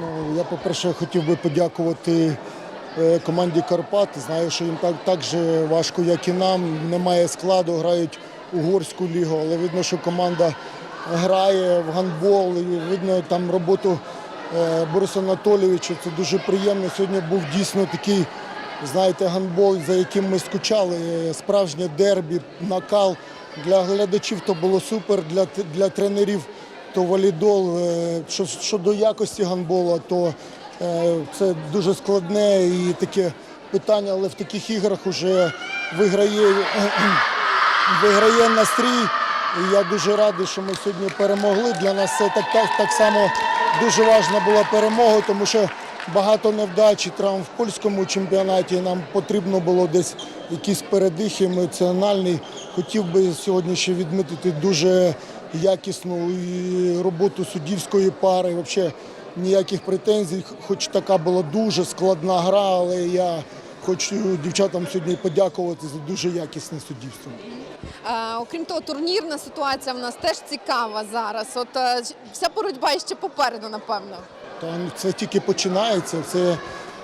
Ну, я, по-перше, хотів би подякувати е, команді Карпат. Знаю, що їм так, так же важко, як і нам. Немає складу, грають угорську лігу, але видно, що команда грає в гандбол. І видно там роботу е, Бориса Анатолійовича. Це дуже приємно. Сьогодні був дійсно такий, знаєте, гандбол, за яким ми скучали. Справжнє дербі, накал. Для глядачів то було супер, для, для тренерів то валідол. Е, Що, щодо якості гандболу, то е, це дуже складне і таке питання, але в таких іграх вже виграє, виграє настрій. І я дуже радий, що ми сьогодні перемогли. Для нас це так, так, так само дуже важна була перемога, тому що багато невдач і травм в польському чемпіонаті. Нам потрібно було десь якісь передихи емоціональні. Хотів би сьогодні ще відмітити дуже якісну і роботу суддівської пари. Взагалі ніяких претензій, хоч така була дуже складна гра, але я хочу дівчатам сьогодні подякувати за дуже якісне суддівство. Окрім того, турнірна ситуація в нас теж цікава зараз. От е, вся боротьба ще попереду, напевно. Та ну, це тільки починається, це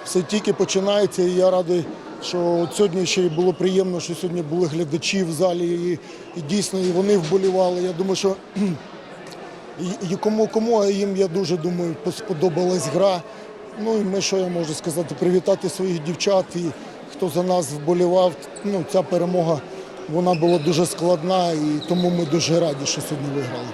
все тільки починається. І я радий, що сьогодні ще було приємно, що сьогодні були глядачі в залі, і, і дійсно і вони вболівали. Я думаю, що кхм, і, і кому кому, а їм я дуже думаю, сподобалась гра. Ну і ми, що я можу сказати, привітати своїх дівчат і хто за нас вболівав. Ну, ця перемога вона була дуже складна, і тому ми дуже раді, що сьогодні виграли.